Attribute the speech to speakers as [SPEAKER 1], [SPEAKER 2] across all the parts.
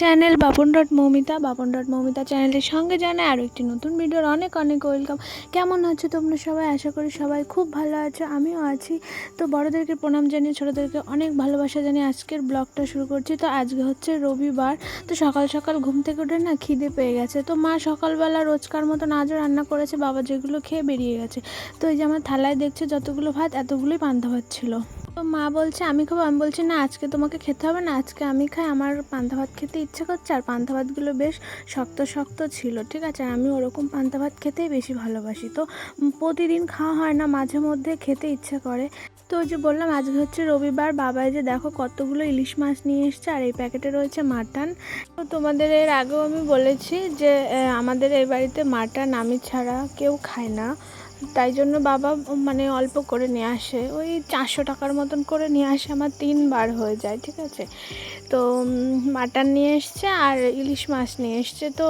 [SPEAKER 1] Channel Bapon dot Moumita Bapon dot Moumita চ্যানেলের সঙ্গে জানাই আরও একটি নতুন ভিডিওর অনেক অনেক ওয়েলকাম কেমন আছো তোমরা সবাই? আশা করি সবাই খুব ভালো আছো, আমিও আছি। তো বড়োদেরকে প্রণাম জানিয়ে, ছোটোদেরকে অনেক ভালোবাসা জানিয়ে আজকের ব্লগটা শুরু করছি। তো আজকে হচ্ছে রবিবার, তো সকাল সকাল ঘুম থেকে উঠে না খিদে পেয়ে গেছে। তো মা সকালবেলা রোজকার মতন আজও রান্না করেছে, বাবা যেগুলো খেয়ে বেরিয়ে গেছে। তো এই যে আমার থালায় দেখছে যতগুলো ভাত, এতগুলোই পান্তা ভাত ছিল। তো মা বলছে, আমি খাব? আমি বলছি, না, আজকে তোমাকে খেতে হবে না, আজকে আমি খাই। আমার পান্তা ভাত খেতে ইচ্ছে করছে, আর পান্তা ভাতগুলো বেশ শক্ত শক্ত ছিল, ঠিক আছে? আর আমি ওরকম পান্তা ভাত খেতেই বেশি ভালোবাসি। তো প্রতিদিন খাওয়া হয় না, মাঝে মধ্যে খেতে ইচ্ছে করে। তো ওই যে বললাম, আজকে হচ্ছে রবিবার বাবাই যে দেখো কতগুলো ইলিশ মাছ নিয়ে এসছে, আর এই প্যাকেটে রয়েছে মাটন। তো তোমাদের এর আগেও আমি বলেছি যে আমাদের এই বাড়িতে মাটন আমি ছাড়া কেউ খায় না। তাই জন্য বাবা মানে অল্প করে নিয়ে আসে। ওই চারশো টাকার মতন করে নিয়ে আসে, আমার তিনবার হয়ে যায়, ঠিক আছে? তো মাটন নিয়ে এসছে আর ইলিশ মাছ নিয়ে এসছে। তো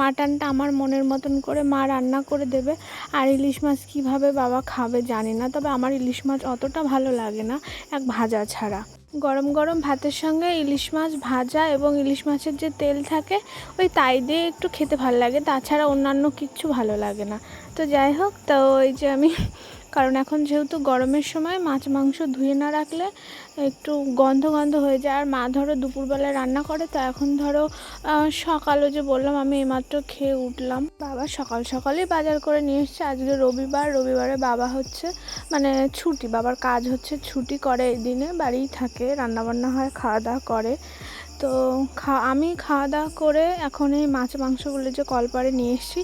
[SPEAKER 1] মাটনটা আমার মনের মতন করে মা রান্না করে দেবে। আর ইলিশ মাছ কীভাবে বাবা খাবে জানি না, তবে আমার ইলিশ মাছ অতটা ভালো লাগে না, এক ভাজা ছাড়া। গরম গরম ভাতের সঙ্গে ইলিশ মাছ ভাজা এবং ইলিশ মাছের যে তেল থাকে, ওই তাই দিয়ে একটু খেতে ভালো লাগে। তাছাড়া অন্যান্য কিচ্ছু ভালো লাগে না। তো যাই হোক, তো ওই যে আমি, কারণ এখন যেহেতু গরমের সময়, মাছ মাংস ধুয়ে না রাখলে একটু গন্ধ গন্ধ হয়ে যায়। আর মা ধরো দুপুরবেলায় রান্না করে, তো এখন ধরো সকালও যে বললাম, আমি এইমাত্র খেয়ে উঠলাম। বাবা সকাল সকালেই বাজার করে নিয়ে এসছে। আজকে রবিবার, রবিবারে বাবা হচ্ছে মানে ছুটি, বাবার কাজ হচ্ছে ছুটি করে এই দিনে, বাড়িই থাকে, রান্নাবান্না হয়, খাওয়া দাওয়া করে। তো খা, আমি খাওয়া দাওয়া করে এখন এই মাছ মাংসগুলো যে কলপারে নিয়ে এসেছি,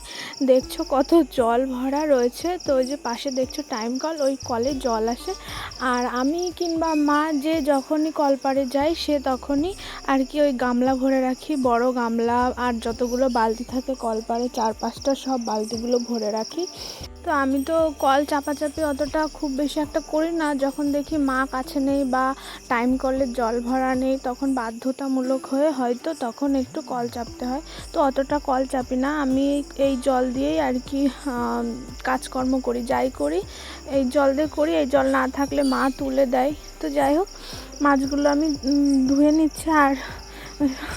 [SPEAKER 1] দেখছ কত জল ভরা রয়েছে। তো ওই যে পাশে দেখছ টাইম কল ওই কলে জল আসে। আর আমি কিংবা মা যে যখনই কলপারে যাই, সে তখনই আর কি ওই গামলা ভরে রাখি, বড় গামলা আর যতগুলো বালতি থাকে কলপারে চার পাঁচটা সব বালতিগুলো ভরে রাখি। তো আমি তো কল চাপাচাপি অতটা খুব বেশি একটা করি না। যখন দেখি মা কাছে নেই বা টাইম কলের জল ভরা নেই, তখন বাধ্যতামূলক হয়ে হয়তো তখন একটু কল চাপতে হয়। তো অতটা কল চাপি না। আমি এই জল দিয়েই আর কি কাজকর্ম করি, যাই করি, এই জল দিয়ে করি। এই জল না থাকলে মা তুলে দেয়। তো যাই হোক, মাছগুলো আমি ধুয়ে নিচ্ছি আর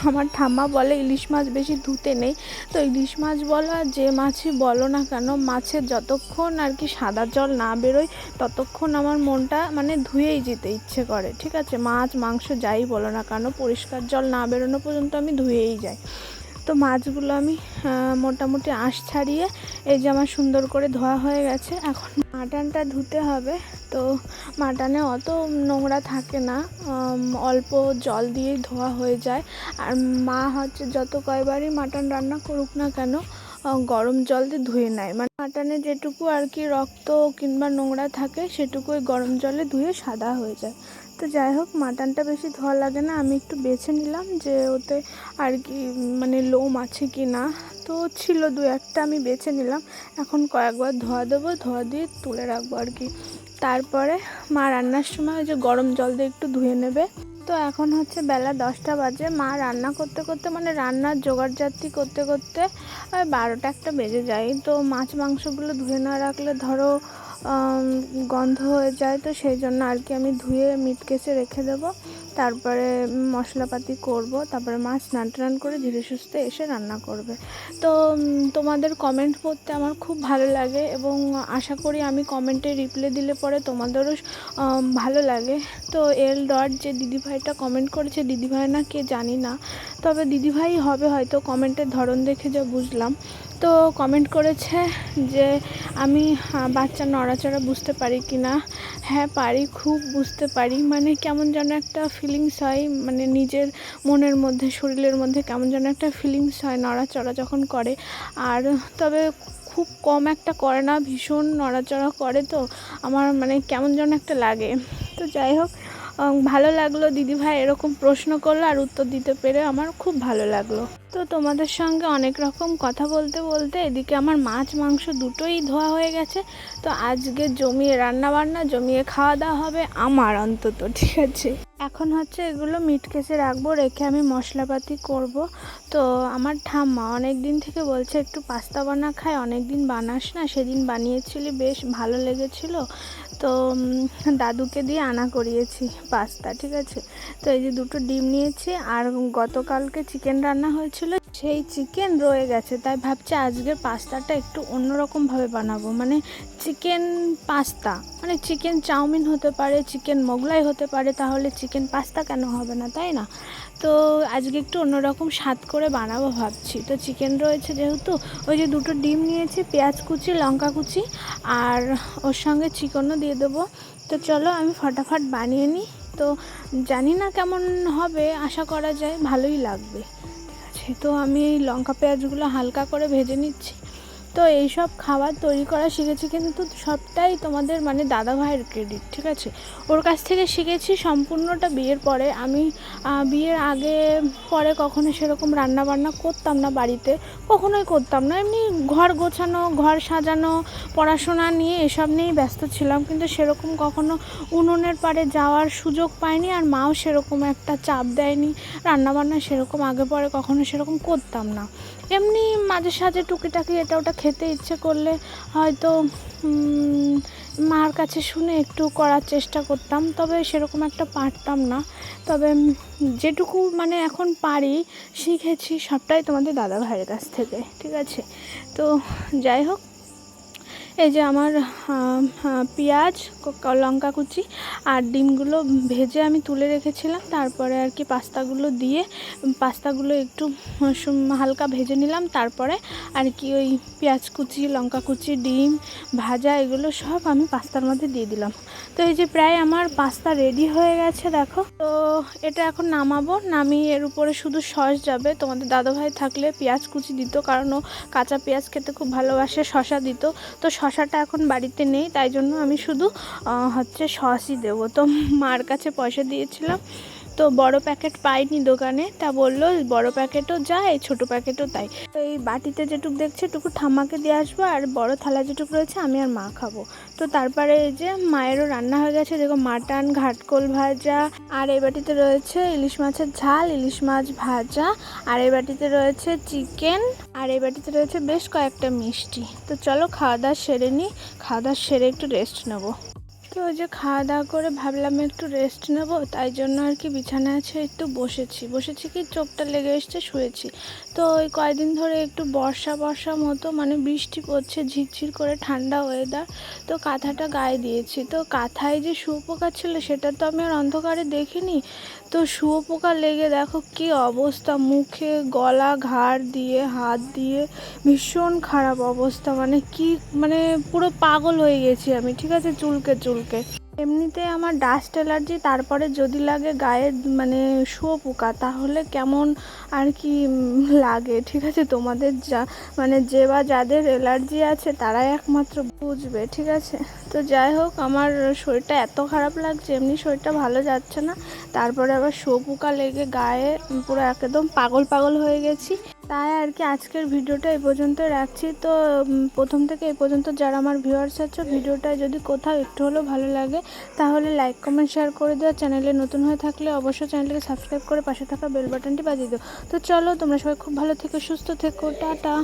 [SPEAKER 1] আমার ঠাম্মা বলে ইলিশ মাছ বেশি ধুতে নেই। তো ইলিশ মাছ বলো আর যে মাছই বলো না কেন, মাছের যতক্ষণ আর কি সাদা জল না বেরোয়, ততক্ষণ আমার মনটা মানে ধুয়েই যেতে ইচ্ছে করে, ঠিক আছে? মাছ, মাংস যাই বলো না কেন, পরিষ্কার জল না বেরোনো পর্যন্ত আমি ধুয়েই যাই। তো মাছগুলো আমি মোটামুটি আঁশ ছাড়িয়ে এই যে আমার সুন্দর করে ধোয়া হয়ে গেছে। এখন মাটনটা ধুতে হবে। তো মাটনে অত নোংরা থাকে না অল্প জল দিয়েই ধোয়া হয়ে যায়। আর মা হচ্ছে যত কয়বারই মাটন রান্না করুক না কেন গরম জল দিয়ে ধুয়ে নেয়। মানে মাটনে যেটুকু আর কি রক্ত কিংবা নোংরা থাকে সেটুকু ওই গরম জলে ধুয়ে সাদা হয়ে যায়। তো যাই হোক, মাটনটা বেশি ধোয়া লাগে না। আমি একটু বেছে নিলাম যে ওতে আর কি মানে লোম আছে কি না। তো ছিল দু একটা আমি বেছে নিলাম। এখন কয়েকবার ধোয়া দেবো, ধোয়া দিয়ে তুলে রাখব আর কি। তারপরে মা রান্নার সময় ওই যে গরম জল দিয়ে একটু ধুয়ে নেবে। তো এখন হচ্ছে বেলা দশটা বাজে। মা রান্না করতে করতে মানে রান্নার জোগাড় জাতি করতে করতে বারোটা একটা বেজে যায়। তো মাছ মাংসগুলো ধুয়ে না রাখলে ধরো গন্ধ হয়ে যায়, তো সেই জন্য আর কি আমি ধুয়ে মিট কেসে রেখে দেবো। তারপরে মশলাপাতি করব, তারপরে মাছ স্নান টান করে ধীরে সুস্থে এসে রান্না করবে। তো তোমাদের কমেন্ট পড়তে আমার খুব ভালো লাগে এবং আশা করি আমি কমেন্টে রিপ্লে দিলে পরে তোমাদেরও ভালো লাগে। তো এল ডট যে দিদিভাইটা কমেন্ট করেছে, দিদিভাই না কে জানি না। তবে দিদিভাই হবে হয়তো কমেন্টের ধরন দেখে যা বুঝলাম। তো কমেন্ট করেছে যে আমি আহ, বাচ্চা নড়াচড়া বুঝতে পারি কি না হ্যাঁ পারি খুব বুঝতে পারি। মানে কেমন যেন একটা ফিলিংস হয় মানে নিজের মনের মধ্যে শরীরের মধ্যে কেমন যেন একটা ফিলিংস হয় নড়াচড়া যখন করে। আর তবে খুব কম একটা করে না ভীষণ নড়াচড়া করে তো। আমার মানে কেমন যেন একটা লাগে। তো যাই হোক ভালো লাগল। দিদিভাই এরকম প্রশ্ন করল আর উত্তর দিতে পেরে আমার খুব ভালো লাগল। তো তোমাদের সঙ্গে অনেক রকম কথা বলতে বলতে এদিকে আমার মাছ মাংস দুটোই ধোয়া হয়ে গেছে। তো আজকে জমিয়ে রান্না বান্না জমিয়ে খাওয়া দাওয়া হবে আমার অন্তত, ঠিক আছে? এখন হচ্ছে এগুলো মিট কেসে রাখব, রেখে আমি মশলাপাতি করব। তো আমার ঠাম্মা অনেক দিন থেকে বলছে, একটু পাস্তা বানা খায় অনেক দিন বানাস না। সেদিন বানিয়েছিলি, বেশ ভালো লেগেছিল। তো দাদুকে দিয়ে আনা করিয়েছি পাস্তা, ঠিক আছে? তো এই যে দুটো ডিম নিয়েছি, আর গতকালকে চিকেন রান্না হয়েছিল সেই চিকেন রয়ে গেছে, তাই ভাবছি আজকের পাস্তাটা একটু অন্যরকমভাবে বানাবো। মানে চিকেন পাস্তা মানে চিকেন চাউমিন হতে পারে চিকেন মোগলাই হতে পারে, তাহলে চিকেন পাস্তা কেন হবে না, তাই না? তো আজকে একটু অন্যরকম স্বাদ করে বানাবো ভাবছি। তো চিকেন রয়েছে যেহেতু, ওই যে দুটো ডিম নিয়েছি, পেঁয়াজ কুচি, লঙ্কা কুচি, আর ওর সঙ্গে চিকেনও দিয়ে দেবো। তো চলো আমি ফটাফট বানিয়ে নিই। তো জানি না কেমন হবে, আশা করা যায় ভালোই লাগবে। তো আমি এই লঙ্কা পেঁয়াজগুলো হালকা করে ভেজে নিচ্ছি। তো এইসব খাবার তৈরি করা শিখেছি, কিন্তু সবটাই তোমাদের মানে দাদা ভাইয়ের ক্রেডিট ঠিক আছে? ওর কাছ থেকে শিখেছি সম্পূর্ণটা বিয়ের পরে। আমি বিয়ের আগে, পরে কখনো সেরকম রান্না বান্না করতাম না বাড়িতে, কখনোই করতাম না। এমনি ঘর গোছানো, ঘর সাজানো, পড়াশোনা নিয়ে এসব নিয়েই ব্যস্ত ছিলাম, কিন্তু সেরকম কখনো উনুনের পাড়ে যাওয়ার সুযোগ পাইনি আর মাও সেরকম একটা চাপ দেয়নি। রান্নাবান্না সেরকম আগে পরে কখনো সেরকম করতাম না। এমনি মাঝে সাঝে টুকিটাকি এটা ওটা খেতে ইচ্ছে করলে হয়তো মার কাছে শুনে একটু করার চেষ্টা করতাম, তবে সেরকম একটা পারতাম না। তবে যেটুকু মানে এখন পারি, শিখেছি সবটাই তোমাদের দাদা ভাইয়ের কাছ থেকে, ঠিক আছে? তো যাই হোক এই যে আমার পেঁয়াজ লঙ্কা কুচি আর ডিমগুলো ভেজে আমি তুলে রেখেছিলাম। তারপরে আর কি পাস্তাগুলো দিয়ে, পাস্তাগুলো একটু হালকা ভেজে নিলাম। তারপরে আর কি ওই পেঁয়াজ কুচি, লঙ্কা কুচি, ডিম ভাজা এগুলো সব আমি পাস্তার মধ্যে দিয়ে দিলাম। তো এই যে প্রায় আমার পাস্তা রেডি হয়ে গেছে, দেখো। তো এটা এখন নামাবো। নামিয়ে এর উপরে শুধু সস যাবে। তোমাদের দাদাভাই থাকলে পেঁয়াজ কুচি দিত, কারণ ও কাঁচা পেঁয়াজ খেতে খুব ভালোবাসে শশা দিত। তো শশাটা এখন বাড়িতে নেই, তাই জন্য আমি শুধু হচ্ছে সসই দেবো। তো মার কাছে পয়সা দিয়েছিলাম তো বড় প্যাকেট পাইনি দোকানে। তা বলল, বড় প্যাকেটও যায়, ছোট প্যাকেটও তাই। তো এই বাটিতে যেটুকু দেখছে টুকু ঠাম্মাকে দিয়ে আসব, আর বড় থালা যেটুকু রয়েছে, আমি আর মা খাব। তো তারপরে এই যে মায়েরও রান্না হয়ে গেছে, দেখো মাটন, ঘাটকোল ভাজা, আর এই বাটিতে রয়েছে ইলিশ মাছের ঝাল, ইলিশ মাছ ভাজা, আর এই বাটিতে রয়েছে চিকেন, আর এই বাটিতে রয়েছে বেশ কয়েকটা মিষ্টি। তো চলো খাওয়া দাওয়া সেরে নিই খাওয়া দাওয়া সেরে একটু রেস্ট নেব। তো ওই যে খাওয়া দাওয়া করে ভাবলাম একটু রেস্ট নেব, তাই জন্য আর কি বিছানায় আছে একটু বসেছি। বসেছি কি চোখটা লেগে এসছে, শুয়েছি। তো ওই কয়দিন ধরে একটু বর্ষা বর্ষা মতো মানে বৃষ্টি পড়ছে, ঝিরঝির করে ঠান্ডা ওয়েদার তো কাঁথাটা গায়ে দিয়েছি। তো কাঁথায় যে শুয়োপোকা ছিল, সেটা তো আমি আর অন্ধকারে দেখিনি। তো শুয়োপোকা লেগে দেখো কি অবস্থা, মুখে গলা ঘাড় দিয়ে, হাত দিয়ে, ভীষণ খারাপ অবস্থা। মানে কি মানে পুরো পাগল হয়ে গেছি আমি, ঠিক আছে? চুলকে চুলকে। এমনিতে আমার ডাস্ট অ্যালার্জি তারপরে যদি লাগে গায়ে মানে শুয়োপোকা তাহলে কেমন আর কি লাগে, ঠিক আছে? তোমাদের যা মানে যে বা যাদের অ্যালার্জি আছে, তারাই একমাত্র বুঝবে, ঠিক আছে? তো যাই হোক, আমার শরীরটা এত খারাপ লাগছে, এমনি শরীরটা ভালো যাচ্ছে না। তারপরে আবার শুয়োপোকা লেগে গায়ে পুরো একদম পাগল পাগল হয়ে গেছি। তাই আর কি আজকের ভিডিওটা এ পর্যন্ত রাখছি। তো প্রথম থেকে এই পর্যন্ত যারা আমার ভিউয়ার্স আছো ভিডিওটা যদি কোথাও একটু হলেও ভালো লাগে, তাহলে লাইক কমেন্ট শেয়ার করে দিও। চ্যানেলে নতুন হয়ে থাকলে অবশ্যই চ্যানেলকে সাবস্ক্রাইব করে পাশে থাকা বেল বাটনটি বাজিয়ে দিও। তো চলো, তোমরা সবাই খুব ভালো থেকো, সুস্থ থেকো, টাটা।